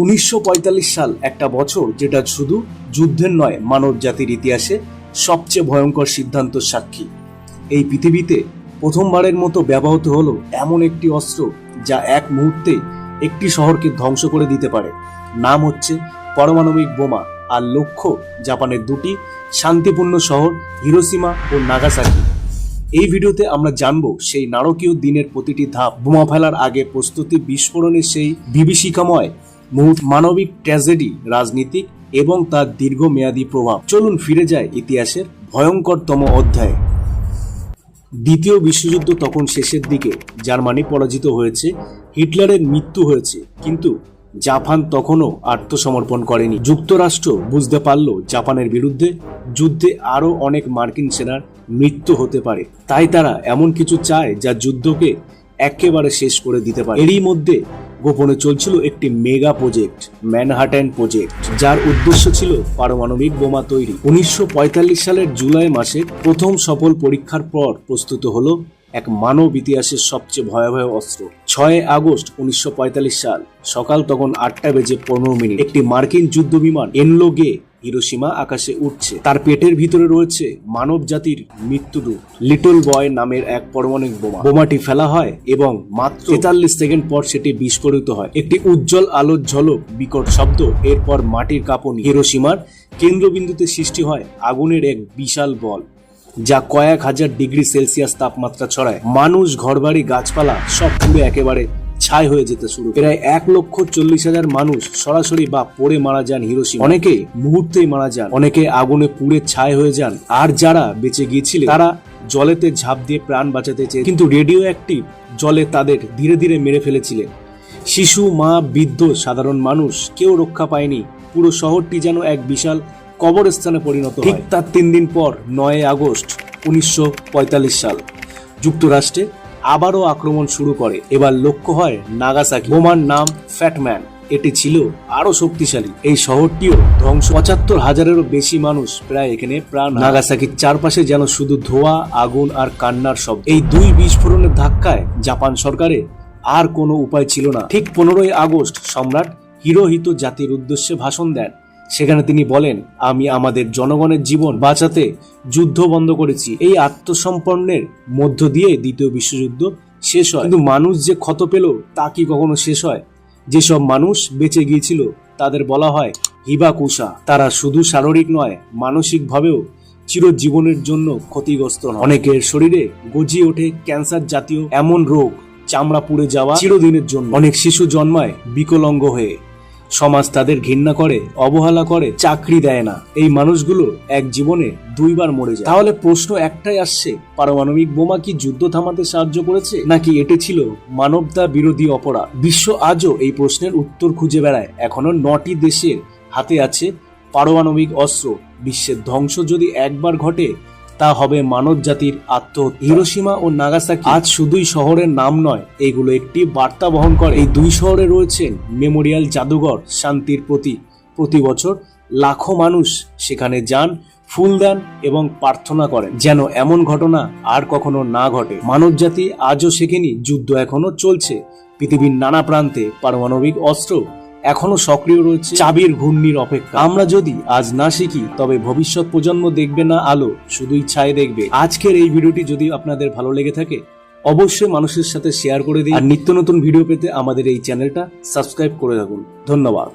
উনিশশো পঁয়তাল্লিশ সাল একটা বছর যেটা শুধু যুদ্ধের নয়, মানব জাতির ইতিহাসে সবচেয়ে ভয়ঙ্কর সিদ্ধান্ত সাক্ষী। এই পৃথিবীতে প্রথমবারের মতো ব্যবহৃত হলো এমন একটি অস্ত্র যা এক মুহূর্তে একটি শহরকে ধ্বংস করে দিতে পারে। নাম হচ্ছে পারমাণবিক বোমা আর লক্ষ্য জাপানের দুটি শান্তিপূর্ণ শহর হিরোসীমা ও নাগাসাকি। এই ভিডিওতে আমরা জানব সেই নারকীয় দিনের প্রতিটি ধাপ। বোমা ফেলার আগে প্রস্তুতি বিস্ফোরণের সেই বিভীষিকাময় মানবিক ট্র্যাজেডি রাজনীতিক এবং তার দীর্ঘমেয়াদী প্রভাব। চলুন ফিরে যায় ইতিহাসের ভয়ঙ্করতম অধ্যায়ে। দ্বিতীয় বিশ্বযুদ্ধ তখন শেষের দিকে। জার্মানি পরাজিত হয়েছে, হিটলারের মৃত্যু হয়েছে, কিন্তু জাপান তখনও আত্মসমর্পণ করেনি। যুক্তরাষ্ট্র বুঝতে পারল জাপানের বিরুদ্ধে যুদ্ধে আরও অনেক মার্কিন সেনার মৃত্যু হতে পারে। তাই তারা এমন কিছু চায় যা যুদ্ধকে একেবারে শেষ করে দিতে পারে। এরই মধ্যে গোপনে চলছিল একটি মেগা প্রজেক্ট ম্যানহাটেন প্রজেক্ট, যার উদ্দেশ্য ছিল পারমাণবিক বোমা তৈরি। উনিশশো পঁয়তাল্লিশ সালের জুলাই মাসে প্রথম সফল পরীক্ষার পর প্রস্তুত হল এক মানব ইতিহাসের সবচেয়ে ভয়াবহ অস্ত্র। ছয় আগস্ট উনিশশো পঁয়তাল্লিশ সাল সকাল তখন আটটা বেজে পনেরো মিনিট। একটি মার্কিন যুদ্ধ বিমান এনলোগে হিরোসীমা আকাশে উঠছে। তার পেটের ভিতরে রয়েছে মানব জাতির মৃত্যুদূত লিটল বয় নামের এক পরমাণবিক বোমা। বোমাটি ফেলা হয় এবং মাত্র তেতাল্লিশ সেকেন্ড পর সেটি বিস্ফোরিত হয়। একটি উজ্জ্বল আলোর ঝলক, বিকট শব্দ, এরপর মাটির কাঁপনি। হিরোসীমার কেন্দ্রবিন্দুতে সৃষ্টি হয় আগুনের এক বিশাল বল, যা কয়েক হাজার ডিগ্রি সেলসিয়াস তাপমাত্রা ছড়ায়। মানুষ, ঘরবাড়ি, গাছপালা সব পুরো একেবারে ছাই হয়ে যেতে শুরু প্রায় এক লক্ষ চল্লিশ হাজার মানুষ সরাসরি বা পড়ে মারা যান হিরোসীমা। অনেকে মুহূর্তেই মারা যান। অনেকে আগুনে পুড়ে ছাই হয়ে যান। আর যারা বেঁচে গিয়েছিলেন, তারা জলেতে ঝাঁপ দিয়ে প্রাণ বাঁচাতে চেয়ে কিন্তু রেডিও অ্যাক্টিভ জলে তাদের ধীরে ধীরে মেরে ফেলেছিলেন। শিশু, মা, বৃদ্ধ, সাধারণ মানুষ, কেউ রক্ষা পায়নি। পুরো শহরটি যেন এক বিশাল কবরস্থানে পরিণত ঠিক তার তিন দিন পর নয় আগস্ট, উনিশশো পঁয়তাল্লিশ সাল। যুক্তরাষ্ট্রে আবারও আক্রমণ শুরু করে। এবার লক্ষ্য হয় নাগাসাকি। বোমার নাম ফ্যাটম্যান। এটি ছিল আরও শক্তিশালী। এই শহরটিও ধ্বংস। পঁচাত্তর হাজারেরও বেশি মানুষ প্রায় এখানে প্রাণ নাগাসাকির চারপাশে যেন শুধু ধোঁয়া, আগুন আর কান্নার শব্দ। এই দুই বিস্ফোরণের ধাক্কায় জাপান সরকারে আর কোনো উপায় ছিল না। ঠিক পনেরোই আগস্ট সম্রাট হিরোহিত জাতির উদ্দেশ্যে ভাষণ দেন। সেখানে তিনি বলেন, আমি আমাদের জনগণের জীবন বাঁচাতে যুদ্ধ বন্ধ করেছি। এই আত্মসম্পন্নের মধ্য দিয়ে দ্বিতীয় বিশ্বযুদ্ধ শেষ হয়। কিন্তু মানুষ যে ক্ষত পেল, তা কি কখনো শেষ হয়? যেসব মানুষ বেঁচে গিয়েছিল, তাদের বলা হয় হিবাকুশা তারা শুধু শারীরিক নয়, মানসিকভাবেও চিরজীবনের জন্য ক্ষতিগ্রস্ত হয় অনেকের শরীরে গজিয়ে ওঠে ক্যান্সার জাতীয় এমন রোগ, চামড়া পুড়ে যাওয়া চিরদিনের জন্য। অনেক শিশু জন্মায় বিকলঙ্গ হয়ে। সমাজ তাদের ঘৃণা করে, অবহেলা করে, চাকরি দেয় না। এই মানুষগুলো এক জীবনে দুইবার মরে যায়। তাহলে প্রশ্ন একটাই আসছে, পারমাণবিক বোমা কি যুদ্ধ থামাতে সাহায্য করেছে, নাকি এটি ছিল মানবতা বিরোধী অপরাধ? বিশ্ব আজও এই প্রশ্নের উত্তর খুঁজে বেড়ায়। এখনও নটি দেশের হাতে আছে পারমাণবিক অস্ত্র। বিশ্বের ধ্বংস যদি একবার ঘটে তা হবে মানব জাতির আত্মহত্যা হিরোসীমা ও নাগাসাকি। আজ শুধুই শহরের নাম নয়, এগুলো একটি বার্তা বহন করে। এই দুই শহরে রয়েছেন মেমোরিয়াল জাদুঘর, শান্তির প্রতি প্রতি বছর লাখো মানুষ সেখানে যান, ফুল দেন এবং প্রার্থনা করেন। যেন এমন ঘটনা আর কখনো না ঘটে। মানব জাতি আজও শেখেনি, যুদ্ধ এখনও চলছে। পৃথিবীর নানা প্রান্তে পারমাণবিক অস্ত্র এখনও সক্রিয় রয়েছে চাবির ঘূর্ণির অপেক্ষা। আমরা যদি আজ না শিখি, তবে ভবিষ্যৎ প্রজন্ম দেখবে না আলো, শুধুই ছায় দেখবে। আজকের এই ভিডিওটি যদি আপনাদের ভালো লেগে থাকে, অবশ্যই মানুষের সাথে শেয়ার করে দিন। আর নিত্য নতুন ভিডিও পেতে আমাদের এই চ্যানেলটা সাবস্ক্রাইব করে রাখুন। ধন্যবাদ।